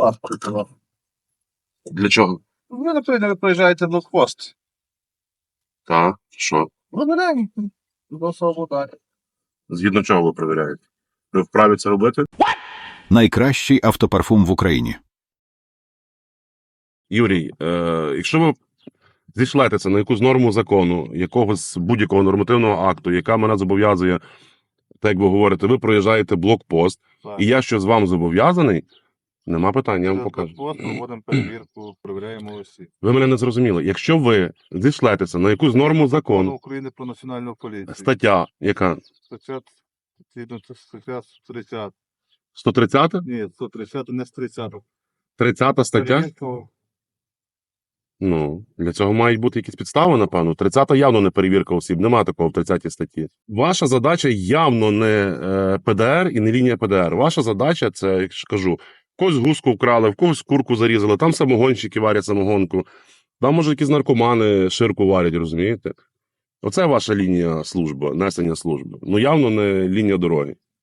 паспорт. ну. Для чого? Ви, наприклад, приїжджаєте в блокпост. Так, що? Вибираємо до особу далі. Згідно чого ви перевіряєте? Ви вправі це робити? Найкращий автопарфум в Україні. Юрій, е, якщо ви зійшлетеся на якусь норму закону, якогось будь-якого нормативного акту, яка мене зобов'язує, так як ви говорите, ви проїжджаєте блокпост, і я щось вам зобов'язаний, нема питань, я вам покажу. Проводимо перевірку, перевіряємо усі. Ви мене не зрозуміли. Якщо ви зійшлетеся на якусь норму Закону України про національну поліцію. стаття, яка Стаття, стаття 130. 130, Ні, 130, не з 30. 30 стаття. Ну, для цього мають бути якісь підстави, напевно. 30 явно не перевірка осіб, нема такого в 30-й статті. Ваша задача явно не е, ПДР і не лінія ПДР. Ваша задача це, як ж кажу, когось гуску вкрали, в когось курку зарізали, там самогонщики варять самогонку, там, може, якісь наркомани ширку варять, розумієте? Оце ваша лінія служби, несення служби. Ну, явно не лінія дороги.